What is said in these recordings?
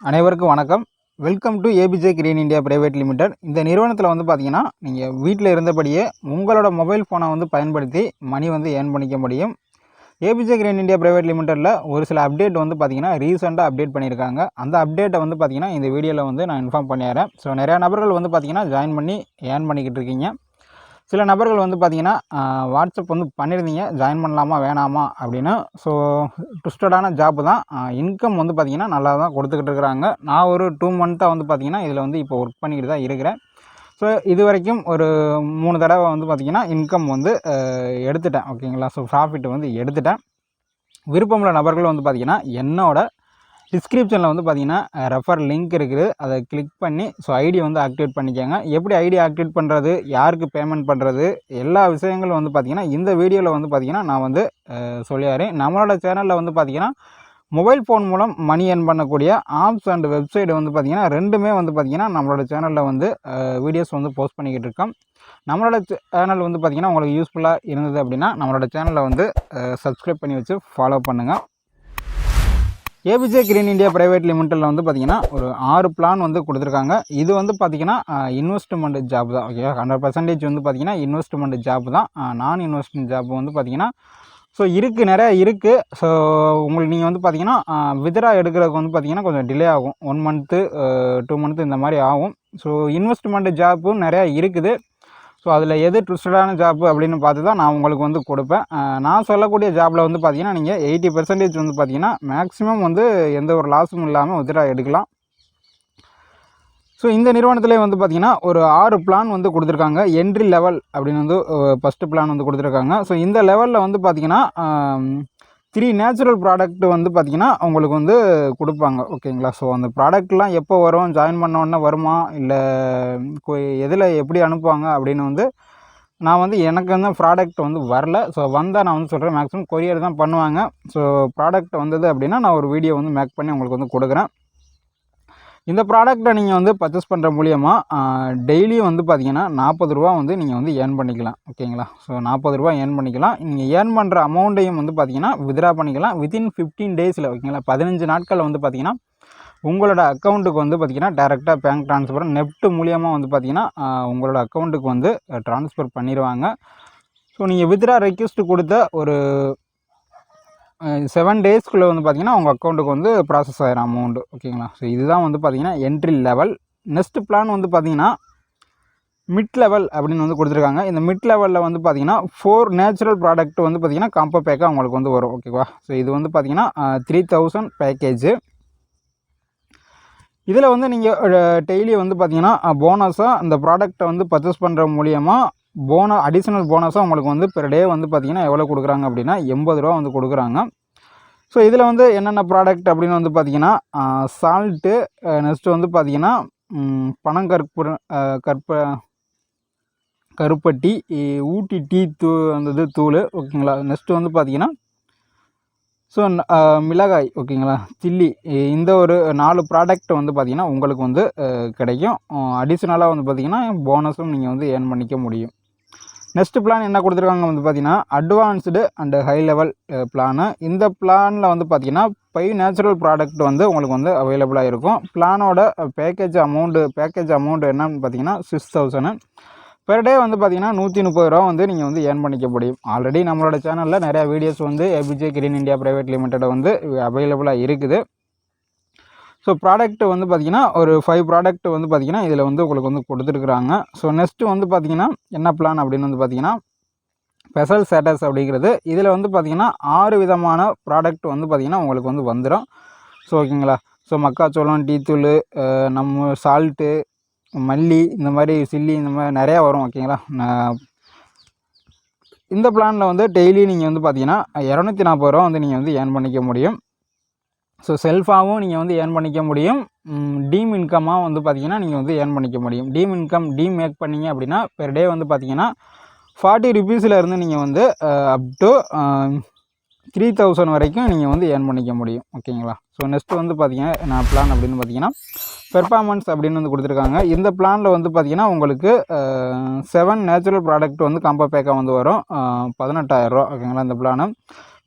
அனைவருக்கும் வணக்கம். Welcome to APJ green India private limited இந்த நிறுவனத்தில் வந்து பார்த்தீங்கன்னா நீங்கள் வீட்டில் இருந்தபடியே உங்களோட மொபைல் ஃபோனை வந்து பயன்படுத்தி மணி வந்து ஏர்ன் பண்ணிக்க முடியும். ஏபிஜே கிரீன் இந்தியா பிரைவேட் லிமிடெட்டில் ஒரு சில அப்டேட் வந்து பார்த்தீங்கன்னா ரீசெண்டாக அப்டேட் பண்ணியிருக்காங்க அந்த அப்டேட்டை வந்து பார்த்தீங்கன்னா இந்த வீடியோவில் வந்து நான் இன்ஃபார்ம் பண்ணிடுறேன். ஸோ நிறையா நபர்கள் வந்து பார்த்தீங்கன்னா ஜாயின் பண்ணி ஏர்ன் பண்ணிக்கிட்டு இருக்கீங்க. சில நபர்கள் வந்து பார்த்தீங்கன்னா வாட்ஸ்அப் வந்து பண்ணியிருந்தீங்க ஜாயின் பண்ணலாமா வேணாமா அப்படின்னு. ஸோ ட்விஸ்டடான ஜாப் தான். இன்கம் வந்து பார்த்தீங்கன்னா நல்லா தான் கொடுத்துக்கிட்டு இருக்கிறாங்க. நான் ஒரு டூ மந்த்தாக வந்து பார்த்திங்கன்னா இதில் வந்து இப்போ ஒர்க் பண்ணிக்கிட்டு தான் இருக்கிறேன். ஸோ இது வரைக்கும் ஒரு மூணு தடவை வந்து பார்த்திங்கன்னா இன்கம் வந்து எடுத்துட்டேன். ஓகேங்களா? ஸோ ப்ராஃபிட் வந்து எடுத்துட்டேன். விருப்பமுள்ள நபர்கள் வந்து பார்த்திங்கன்னா என்னோட டிஸ்கிரிப்ஷனில் வந்து பார்த்தீங்கன்னா ரெஃபர் லிங்க் இருக்குது. அதை கிளிக் பண்ணி ஸோ ஐடி வந்து ஆக்டிவேட் பண்ணிக்கோங்க. எப்படி ஐடி ஆக்டிவேட் பண்ணுறது யாருக்கு பேமெண்ட் பண்ணுறது எல்லா விஷயங்களும் வந்து பார்த்திங்கன்னா இந்த வீடியோவில் வந்து பார்த்திங்கன்னா நான் வந்து சொல்லியாரேன். நம்மளோட சேனலில் வந்து பார்த்திங்கன்னா மொபைல் ஃபோன் மூலம் மணி ஏர்ன் பண்ணக்கூடிய ஆப்ஸ் அண்ட் வெப்சைட் வந்து பார்த்திங்கன்னா ரெண்டுமே வந்து பார்த்திங்கன்னா நம்மளோட சேனலில் வந்து வீடியோஸ் வந்து போஸ்ட் பண்ணிக்கிட்டு இருக்கோம். நம்மளோட சேனல் வந்து பார்த்திங்கன்னா உங்களுக்கு யூஸ்ஃபுல்லாக இருந்தது அப்படின்னா நம்மளோட சேனலை வந்து சப்ஸ்கிரைப் பண்ணி வச்சு ஃபாலோ பண்ணுங்கள் ஏபிஜே கிரீன் இந்தியா பிரைவேட் லிமிட்டடில் வந்து பார்த்திங்கன்னா ஒரு ஆறு பிளான் வந்து கொடுத்துருக்காங்க. இது வந்து பார்த்திங்கன்னா இன்வெஸ்ட்மெண்ட் ஜாப் தான். ஓகே ஹண்ட்ரட் பர்சன்டேஜ் வந்து பார்த்திங்கன்னா இன்வெஸ்ட்மெண்ட் ஜாப் தான். நான் இன்வெஸ்ட்மெண்ட் ஜாப் வந்து பார்த்திங்கன்னா ஸோ இருக்குது நிறையா இருக்குது ஸோ உங்களுக்கு நீங்கள் வந்து பார்த்தீங்கன்னா வித்ரா எடுக்கிறதுக்கு வந்து பார்த்தீங்கன்னா கொஞ்சம் டிலே ஆகும். ஒன் மந்த்து டூ மந்த்து இந்த மாதிரி ஆகும். ஸோ இன்வெஸ்ட்மெண்ட் ஜாப்பும் நிறையா இருக்குது. ஸோ அதில் எது ட்விஸ்டடான ஜாப் அப்படின்னு பார்த்து தான் நான் உங்களுக்கு வந்து கொடுப்பேன். நான் சொல்லக்கூடிய ஜாப்பில் வந்து பார்த்தீங்கன்னா நீங்கள் எயிட்டி பர்சன்டேஜ் வந்து பார்த்தீங்கன்னா மேக்ஸிமம் வந்து எந்த ஒரு லாஸும் இல்லாமல் வித்ரா எடுக்கலாம். ஸோ இந்த நிறுவனத்திலே வந்து பார்த்திங்கன்னா ஒரு ஆறு பிளான் வந்து கொடுத்துருக்காங்க. என்ட்ரி லெவல் அப்படின்னு வந்து ஃபஸ்ட்டு பிளான் வந்து கொடுத்துருக்காங்க. ஸோ இந்த லெவலில் வந்து பார்த்திங்கன்னா த்ரீ நேச்சுரல் ப்ராடக்ட் வந்து பார்த்திங்கன்னா அவங்களுக்கு வந்து கொடுப்பாங்க. ஓகேங்களா? ஸோ அந்த ப்ராடக்ட்லாம் எப்போ வரும்? ஜாயின் பண்ண உடனே வருமா? இல்லை எதில் எப்படி அனுப்புவாங்க? அப்படின்னு வந்து நான் வந்து எனக்கு வந்து ப்ராடக்ட் வந்து வரல. ஸோ வந்தால் நான் வந்து சொல்கிறேன் மேக்ஸிமம் கொரியர் தான் பண்ணுவாங்க. ஸோ ப்ராடக்ட் வந்தது அப்படின்னா நான் ஒரு வீடியோ வந்து மேக் பண்ணி உங்களுக்கு வந்து கொடுக்குறேன். இந்த ப்ராடக்ட்டை நீங்கள் வந்து பர்ச்சேஸ் பண்ணுற மூலியமாக டெய்லியும் வந்து பார்த்தீங்கன்னா நாற்பது ரூபா வந்து நீங்கள் வந்து ஏர்ன் பண்ணிக்கலாம். ஓகேங்களா ஸோ நாற்பது ரூபா ஏர்ன் பண்ணிக்கலாம். நீங்கள் ஏர்ன் பண்ணுற அமௌண்ட்டையும் வந்து பார்த்தீங்கன்னா வித்ரா பண்ணிக்கலாம். வித்தின் ஃபிஃப்டீன் டேஸில் ஓகேங்களா பதினஞ்சு நாட்களில் வந்து பார்த்தீங்கன்னா உங்களோட அக்கௌண்ட்டுக்கு வந்து பார்த்தீங்கன்னா டேரெக்டாக பேங்க் ட்ரான்ஸ்ஃபர் நெஃப்ட் மூலியமாக வந்து பார்த்தீங்கன்னா உங்களோட அக்கௌண்ட்டுக்கு வந்து ட்ரான்ஸ்ஃபர் பண்ணிடுவாங்க ஸோ நீங்கள் வித்ரா ரெக்வஸ்ட் கொடுத்த ஒரு செவன் டேஸ்க்குள்ளே வந்து பார்த்தீங்கன்னா உங்கள் அக்கௌண்ட்டுக்கு வந்து ப்ராசஸ் ஆகிடும் அமௌண்ட்டு ஓகேங்களா ஸோ இதுதான் வந்து பார்த்தீங்கன்னா என்ட்ரி லெவல் நெக்ஸ்ட்டு பிளான் வந்து பார்த்தீங்கன்னா மிட் லெவல் அப்படின்னு வந்து கொடுத்துருக்காங்க. இந்த மிட் லெவலில் வந்து பார்த்தீங்கன்னா ஃபோர் நேச்சுரல் ப்ராடக்ட் வந்து பார்த்தீங்கன்னா காம்போ பேக்காக உங்களுக்கு வந்து வரும். ஓகேவா ஸோ இது வந்து பார்த்தீங்கன்னா த்ரீ தௌசண்ட் பேக்கேஜு இதில் வந்து நீங்கள் டெய்லி வந்து பார்த்தீங்கன்னா போனஸாக அந்த ப்ராடக்ட்டை வந்து பர்ச்சேஸ் பண்ணுற மூலியமாக போன அடிஷ்னல் போனஸாக உங்களுக்கு வந்து பெர் டே வந்து பார்த்திங்கன்னா எவ்வளோ கொடுக்குறாங்க அப்படின்னா எண்பது ரூபா வந்து கொடுக்குறாங்க. ஸோ இதில் வந்து என்னென்ன ப்ராடக்ட் அப்படின்னு வந்து பார்த்தீங்கன்னா சால்ட்டு நெக்ஸ்ட்டு வந்து பார்த்தீங்கன்னா ம், பனங்கற்பு கற்ப கருப்பட்டி ஊட்டி டீ தூ அந்த இது தூள் ஓகேங்களா? நெக்ஸ்ட்டு வந்து பார்த்திங்கன்னா ஸோ மிளகாய் ஓகேங்களா? சில்லி இந்த ஒரு நாலு ப்ராடக்ட் வந்து பார்த்தீங்கன்னா உங்களுக்கு வந்து கிடைக்கும். அடிஷ்னலாக வந்து பார்த்திங்கன்னா போனஸும் நீங்கள் வந்து ஏர்ன் பண்ணிக்க முடியும். நெக்ஸ்ட் பிளான் என்ன கொடுத்துருக்காங்க வந்து பார்த்தீங்கன்னா advanced and high level plan இந்த பிளானில் வந்து பார்த்தீங்கன்னா ஃபைவ் நேச்சுரல் ப்ராடக்ட் வந்து உங்களுக்கு வந்து அவைலபிளாக இருக்கும். பிளானோட பேக்கேஜ் அமௌண்ட்டு பேக்கேஜ் அமௌண்ட் என்னன்னு பார்த்தீங்கன்னா சிக்ஸ் தௌசண்ட் பெர் டே வந்து பார்த்தீங்கன்னா நூற்றி முப்பது ரூபா வந்து நீங்கள் வந்து ஏர்ன் பண்ணிக்க முடியும். ஆல்ரெடி நம்மளோட சேனலில் நிறையா வீடியோஸ் வந்து APJ green India private limited வந்து அவைலபிளாக இருக்குது. ஸோ ப்ராடக்ட் வந்து பார்த்தீங்கன்னா ஒரு ஃபைவ் ப்ராடக்ட் வந்து பார்த்தீங்கன்னா இதில் வந்து உங்களுக்கு வந்து கொடுத்துருக்குறாங்க. ஸோ நெக்ஸ்ட்டு வந்து பார்த்தீங்கன்னா என்ன பிளான் அப்படின்னு வந்து பார்த்தீங்கன்னா ஸ்பெஷல் ஸ்டேட்டஸ் அப்படிங்கிறது. இதில் வந்து பார்த்தீங்கன்னா ஆறு விதமான ப்ராடக்ட் வந்து பார்த்தீங்கன்னா உங்களுக்கு வந்து வந்துடும் ஸோ ஓகேங்களா ஸோ மக்காச்சோளம் டீத்தூள் நம்ம சால்ட்டு மல்லி இந்த மாதிரி சில்லி இந்த மாதிரி நிறையா வரும் ஓகேங்களா நான் இந்த பிளானில் வந்து டெய்லி நீங்கள் வந்து பார்த்தீங்கன்னா இரநூத்தி நாற்பது ரூபா வந்து நீங்கள் வந்து ஏர்ன் பண்ணிக்க முடியும். ஸோ செல்ஃபாகவும் நீங்கள் வந்து ஏர்ன் பண்ணிக்க முடியும். டீம் இன்கமாக வந்து பார்த்திங்கன்னா நீங்கள் வந்து ஏர்ன் பண்ணிக்க முடியும். டீம் இன்கம் டீம் மேக் பண்ணீங்க அப்படின்னா பெர் டே வந்து பார்த்திங்கன்னா ஃபார்ட்டி ருபீஸ்லேருந்து நீங்கள் வந்து அப் டு த்ரீ தௌசண்ட் வரைக்கும் நீங்கள் வந்து ஏர்ன் பண்ணிக்க முடியும். ஓகேங்களா ஸோ நெக்ஸ்ட்டு வந்து பார்த்தீங்கன்னா நான் பிளான் அப்படின்னு பார்த்தீங்கன்னா பெர்ஃபார்மன்ஸ் அப்படின்னு வந்து கொடுத்துருக்காங்க. இந்த பிளானில் வந்து பார்த்தீங்கன்னா உங்களுக்கு செவன் நேச்சுரல் ப்ராடக்ட் வந்து காம்போ பேக்காக வந்து வரும். பதினெட்டாயிரரூவா ஓகேங்களா இந்த பிளானு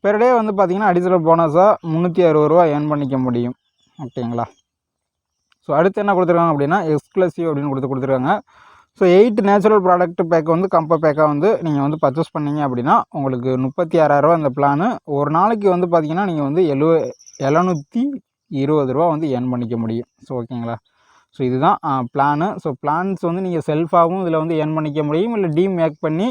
பெர் டே வந்து பார்த்தீங்கன்னா அடிஷனல் போனஸாக முந்நூற்றி அறுபது ரூபா ஏர்ன் பண்ணிக்க முடியும். ஓகேங்களா? ஸோ அடுத்து என்ன கொடுத்துருக்காங்க அப்படின்னா எக்ஸ்க்ளூசிவ் அப்படின்னு கொடுத்து கொடுத்துருக்காங்க. So eight natural product pack வந்து கம்போ பேக்காக வந்து நீங்கள் வந்து பர்ச்சேஸ் பண்ணீங்க அப்படின்னா உங்களுக்கு முப்பத்தி ஆறாயிரரூவா அந்த பிளானு ஒரு நாளைக்கு வந்து பார்த்தீங்கன்னா நீங்கள் வந்து எழுவ எழுநூற்றி இருபது ரூபா வந்து ஏர்ன் பண்ணிக்க முடியும். ஸோ ஓகேங்களா? ஸோ இதுதான் பிளானு ஸோ பிளான்ஸ் வந்து நீங்கள் செல்ஃபாகவும் இதில் வந்து ஏர்ன் பண்ணிக்க முடியும். இல்லை டீம் மேக் பண்ணி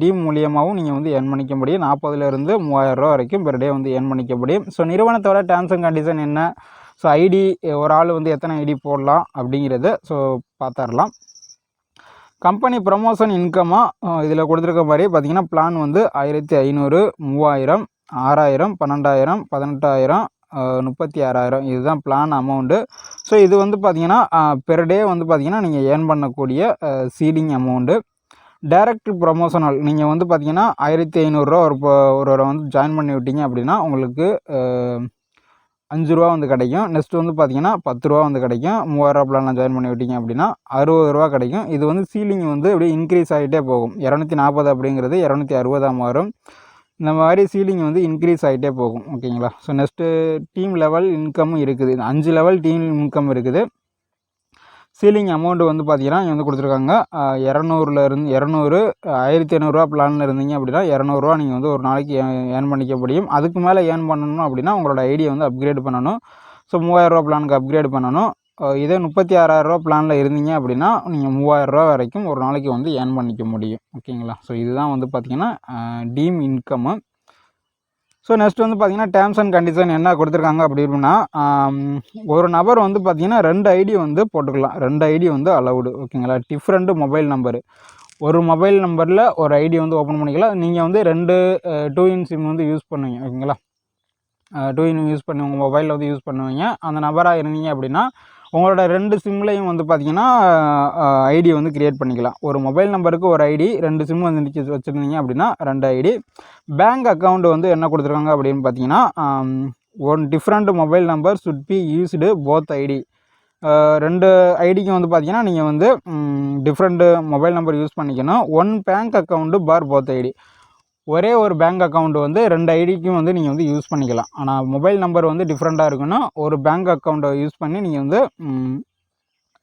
டீம் மூலியமாகவும் நீங்கள் வந்து ஏர்ன் பண்ணிக்க முடியும். நாற்பதுலேருந்து மூவாயிரரூவா வரைக்கும் பெர் டே வந்து ஏர்ன் பண்ணிக்க முடியும். ஸோ நிறுவனத்தோட டேர்ம்ஸ் அண்ட் கண்டிஷன் என்ன? ஸோ ஐடி ஒரு ஆள் வந்து எத்தனை ஐடி போடலாம் அப்படிங்கிறத. ஸோ பார்த்துடலாம் கம்பெனி ப்ரமோஷன் இன்கமாக இதில் கொடுத்துருக்க மாதிரி பார்த்தீங்கன்னா பிளான் வந்து ஆயிரத்தி ஐநூறு மூவாயிரம் ஆறாயிரம் பன்னெண்டாயிரம் பதினெட்டாயிரம் முப்பத்தி ஆறாயிரம். இதுதான் பிளான் அமௌண்ட்டு ஸோ இது வந்து பார்த்திங்கன்னா பெர் டே வந்து பார்த்திங்கன்னா நீங்கள் ஏர்ன் பண்ணக்கூடிய சீடிங் அமௌண்ட்டு டைரக்ட் ப்ரொமோஷனல் நீங்கள் வந்து பார்த்தீங்கன்னா ஆயிரத்தி ஐநூறுரூவா ஒரு ஒரு வந்து ஜாயின் பண்ணி விட்டீங்க அப்படின்னா உங்களுக்கு அஞ்சு ரூபா வந்து கிடைக்கும். நெக்ஸ்ட் வந்து பார்த்தீங்கன்னா பத்து ரூபா வந்து கிடைக்கும். மூவாயிரரூவா பிளான்லாம் ஜாயின் பண்ணி விட்டீங்க அப்படின்னா அறுபது ரூபா கிடைக்கும். இது வந்து சீலிங் வந்து அப்படியே இன்க்ரீஸ் ஆகிட்டே போகும். இரநூத்தி நாற்பது அப்படிங்கிறது இரநூத்தி அறுபதாக மாறும் இந்த மாதிரி சீலிங் வந்து இன்க்ரீஸ் ஆகிட்டே போகும் ஓகேங்களா ஸோ நெக்ஸ்ட்டு டீம் லெவல் இன்கமும் இருக்குது. அஞ்சு லெவல் டீம் இன்கம் இருக்குது. சீலிங் அமௌண்ட்டு வந்து பார்த்தீங்கன்னா இங்கே வந்து கொடுத்துருக்காங்க. இரநூறுலேருந்து இரநூறு ஆயிரத்தி ஐநூறுரூவா பிளானில் இருந்தீங்க அப்படின்னா இரநூறுவா நீங்கள் வந்து ஒரு நாளைக்கு ஏர்ன் பண்ணிக்க முடியும். அதுக்கு மேலே ஏர்ன் பண்ணணும் அப்படின்னா உங்களோட ஐடியை வந்து அப்கிரேட் பண்ணணும். ஸோ மூவாயிரரூவா பிளானுக்கு அப்கிரேட் பண்ணணும். இதே முப்பத்தி ஆறாயிரரூவா பிளானில் இருந்தீங்க அப்படின்னா நீங்கள் மூவாயிரரூவா வரைக்கும் ஒரு நாளைக்கு வந்து ஏர்ன் பண்ணிக்க முடியும். ஓகேங்களா ஸோ இதுதான் வந்து பார்த்திங்கன்னா டீம் இன்கம்மு ஸோ நெக்ஸ்ட் வந்து பார்த்திங்கன்னா டேர்ம்ஸ் அண்ட் கண்டிஷன் என்ன கொடுத்துருக்காங்க அப்படின்னா ஒரு நபர் வந்து பார்த்திங்கன்னா ரெண்டு ஐடி வந்து போட்டுக்கலாம். ரெண்டு ஐடி வந்து அலவுடு ஓகேங்களா டிஃப்ரெண்ட்டு மொபைல் நம்பரு ஒரு மொபைல் நம்பரில் ஒரு ஐடி வந்து ஓப்பன் பண்ணிக்கலாம். நீங்கள் வந்து ரெண்டு டூ இன் சிம் வந்து யூஸ் பண்ணுவீங்க. ஓகேங்களா டூ இன் யூஸ் பண்ணி உங்கள் மொபைலில் வந்து யூஸ் பண்ணுவீங்க. அந்த நபராக இருந்தீங்க அப்படின்னா உங்களோட ரெண்டு சிம்லையும் வந்து பார்த்தீங்கன்னா ஐடி வந்து க்ரியேட் பண்ணிக்கலாம். ஒரு மொபைல் நம்பருக்கு ஒரு ஐடி ரெண்டு சிம் வந்து வச்சுருந்தீங்க அப்படின்னா ரெண்டு ஐடி. பேங்க் அக்கௌண்ட் வந்து என்ன கொடுத்துருக்காங்க அப்படின்னு பார்த்தீங்கன்னா one different mobile number should be used both ID. ரெண்டு ஐடிக்கும் வந்து பார்த்தீங்கன்னா நீங்கள் வந்து டிஃப்ரெண்ட்டு மொபைல் நம்பர் யூஸ் பண்ணிக்கணும். One bank account for both ID. ஒரே ஒரு பேங்க் அக்கௌண்ட் வந்து ரெண்டு ஐடிக்கும் வந்து நீங்கள் வந்து யூஸ் பண்ணிக்கலாம். ஆனால் மொபைல் நம்பர் வந்து டிஃப்ரெண்ட்டாக இருக்குன்னா ஒரு பேங்க் அக்கௌண்ட்டை யூஸ் பண்ணி நீங்கள் வந்து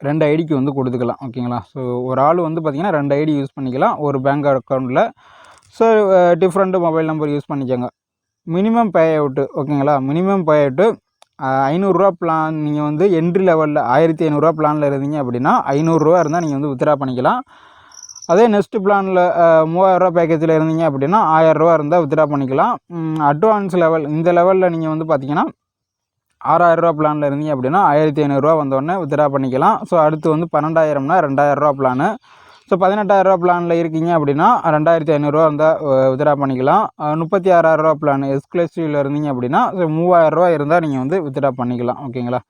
ரெண்டு ஐடிக்கு வந்து கொடுத்துக்கலாம். ஓகேங்களா ஸோ ஒரு ஆள் வந்து பார்த்திங்கன்னா ரெண்டு ஐடி யூஸ் பண்ணிக்கலாம். ஒரு பேங்க் அக்கௌண்ட்டில் so different mobile number use பண்ணிக்கோங்க. மினிமம் பே அவுட்டு ஓகேங்களா மினிமம் பே அவுட்டு ஐநூறுரூவா பிளான் நீங்கள் வந்து என்ட்ரி லெவலில் ஆயிரத்தி ஐநூறுரூவா பிளானில் இருந்தீங்க அப்படின்னா ஐநூறுரூவா இருந்தால் நீங்கள் வந்து வித்ரா பண்ணிக்கலாம். அதே நெக்ஸ்ட் பிளானில் மூவாயிரரூவா பேக்கேஜில் இருந்தீங்க அப்படின்னா ஆயிரரூவா இருந்தால் வித்ட்ரா பண்ணிக்கலாம். அட்வான்ஸ் லெவல் இந்த லெவலில் நீங்கள் வந்து பார்த்தீங்கன்னா ஆறாயிரரூவா பிளானில் இருந்தீங்க அப்படின்னா ஆயிரத்தி ஐநூறுரூவா வந்தோடனே வித்ட்ரா பண்ணிக்கலாம். ஸோ அடுத்து வந்து பன்னெண்டாயிரம்னா ரெண்டாயிரரூவா பிளானு ஸோ பதினெட்டாயிரரூவா பிளானில் இருக்கீங்க அப்படின்னா ரெண்டாயிரத்தி ஐநூறுரூவா இருந்தால் வித்ட்ரா பண்ணிக்கலாம். முப்பத்தி ஆறாயிரரூவா பிளான் எக்ஸ்க்ளூசிவில் இருந்தீங்க அப்படின்னா ஸோ மூவாயிரரூவா இருந்தால் நீங்கள் வந்து வித்ட்ரா பண்ணிக்கலாம். ஓகேங்களா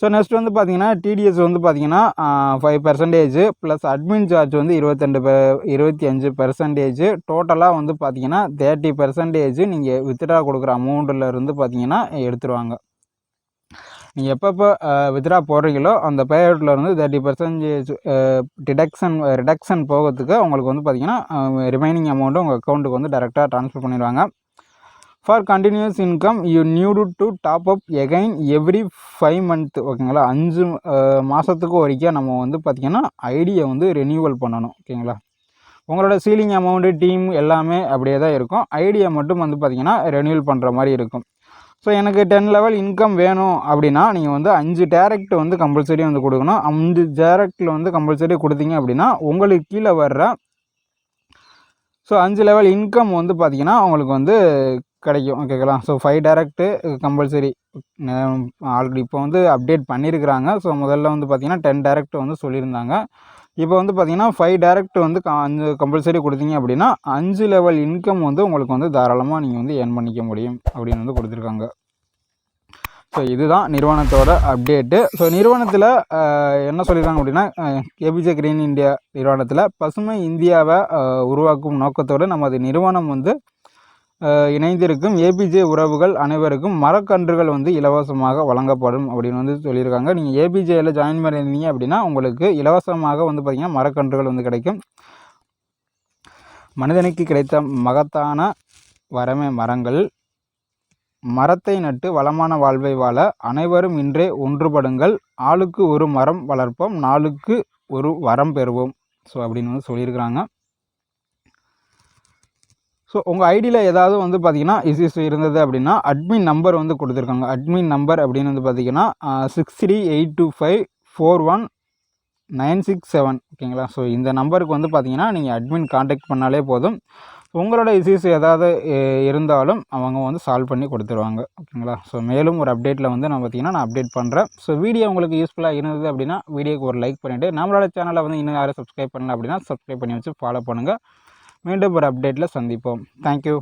ஸோ நெக்ஸ்ட் வந்து பார்த்தீங்கன்னா டிடிஎஸ் வந்து பார்த்தீங்கன்னா five percentage plus admin charge வந்து இருபத்தெண்டு பெ இருபத்தி அஞ்சு பர்சன்டேஜ் டோட்டலாக வந்து பார்த்தீங்கன்னா தேர்ட்டி பர்சன்டேஜ் நீங்கள் வித்ட்ரா கொடுக்குற அமௌண்ட்டிலருந்து பார்த்தீங்கன்னா எடுத்துருவாங்க. நீங்கள் எப்பப்போ வித்ட்ரா போடுறீங்களோ அந்த பேஅவுட்டில் இருந்து தேர்ட்டி பர்சன்டேஜ் டிடக்ஷன் ரிடக்ஷன் போகிறதுக்கு உங்களுக்கு வந்து பார்த்தீங்கன்னா ரிமைனிங் அமௌண்ட்டு உங்கள் அக்கௌண்ட்டுக்கு வந்து டேரெக்டாக ட்ரான்ஸ்ஃபர் பண்ணிடுவாங்க. For continuous income you need to top up again every five month ஓகேங்களா? அஞ்சு மாதத்துக்கு வரைக்கும் நம்ம வந்து பார்த்திங்கன்னா ஐடியை வந்து ரெனியூவல் பண்ணணும். ஓகேங்களா? உங்களோட சீலிங் அமௌண்ட்டு டீம் எல்லாமே அப்படியே தான் இருக்கும். ஐடியை மட்டும் வந்து பார்த்திங்கன்னா ரெனியூவல் பண்ணுற மாதிரி இருக்கும். ஸோ எனக்கு டென் லெவல் இன்கம் வேணும் அப்படின்னா நீங்கள் வந்து அஞ்சு டேரக்ட் வந்து கம்பல்சரி வந்து கொடுக்கணும். அஞ்சு டேரக்டில் வந்து கம்பல்சரி கொடுத்தீங்க அப்படின்னா உங்களுக்கு கீழே வர்ற ஸோ அஞ்சு லெவல் இன்கம் வந்து பார்த்திங்கன்னா உங்களுக்கு வந்து கிடைக்கும் ஓகேங்களா so five direct compulsory already இப்போ வந்து அப்டேட் பண்ணியிருக்கிறாங்க ஸோ முதல்ல வந்து பார்த்திங்கன்னா டென் டேரக்ட் வந்து சொல்லியிருந்தாங்க. இப்போ வந்து பார்த்திங்கன்னா ஃபைவ் டேரக்ட் வந்து அஞ்சு கம்பல்சரி கொடுத்தீங்க அப்படின்னா அஞ்சு லெவல் இன்கம் வந்து உங்களுக்கு வந்து தாராளமாக நீங்கள் வந்து ஏர்ன் பண்ணிக்க முடியும் அப்படின்னு வந்து கொடுத்துருக்காங்க. ஸோ இதுதான் நிறுவனத்தோட அப்டேட்டு ஸோ நிறுவனத்தில் என்ன சொல்லியிருக்காங்க அப்படின்னா ஏபிஜே கிரீன் இந்தியா நிறுவனத்தில் பசுமை இந்தியாவை உருவாக்கும் நோக்கத்தோடு நமது நிறுவனம் வந்து இணைந்திருக்கும் ஏபிஜே உறவுகள் அனைவருக்கும் மரக்கன்றுகள் வந்து இலவசமாக வழங்கப்படும் அப்படின்னு வந்து சொல்லியிருக்காங்க. நீங்கள் ஏபிஜேயில் ஜாயின் பண்ணியிருந்தீங்க அப்படின்னா உங்களுக்கு இலவசமாக வந்து பார்த்திங்கன்னா மரக்கன்றுகள் வந்து கிடைக்கும். மனிதனுக்கு கிடைத்த மகத்தான வரமே மரங்கள். மரத்தை நட்டு வளமான வாழ்வை வாழ அனைவரும் இன்றே ஒன்றுபடுங்கள். ஆளுக்கு ஒரு மரம் வளர்ப்போம் நாளுக்கு ஒரு வரம் பெறுவோம். ஸோ அப்படின்னு வந்து சொல்லியிருக்கிறாங்க. ஸோ உங்கள் ஐடியில் ஏதாவது வந்து பார்த்தீங்கன்னா இஷ்யூஸ் இருந்தது அப்படின்னா அட்மின் நம்பர் வந்து கொடுத்துருக்காங்க. அட்மின் நம்பர் அப்படின்னு வந்து பார்த்தீங்கன்னா six three eight two five four one nine six seven ஓகேங்களா? ஸோ இந்த நம்பருக்கு வந்து பார்த்தீங்கன்னா நீங்கள் அட்மின் காண்டாக்ட் பண்ணாலே போதும். உங்களோட இஷ்யூஸ் ஏதாவது இருந்தாலும் அவங்க வந்து சால்வ் பண்ணி கொடுத்துருவாங்க. ஓகேங்களா? ஸோ மேலும் ஒரு அப்டேட்டில் வந்து நான் பார்த்தீங்கன்னா நான் அப்டேட் பண்ணுறேன் ஸோ வீடியோ உங்களுக்கு யூஸ்ஃபுல்லாக இருந்தது அப்படின்னா வீடியோக்கு ஒரு லைக் பண்ணிவிட்டு நம்மளோட சேனலை வந்து இன்னும் யாரும் சப்ஸ்கிரைப் பண்ணல அப்படின்னா சப்ஸ்கிரைப் பண்ணி வச்சு ஃபாலோ பண்ணுங்கள் மீண்டும் ஒரு அப்டேட்டில் சந்திப்போம். தேங்க்யூ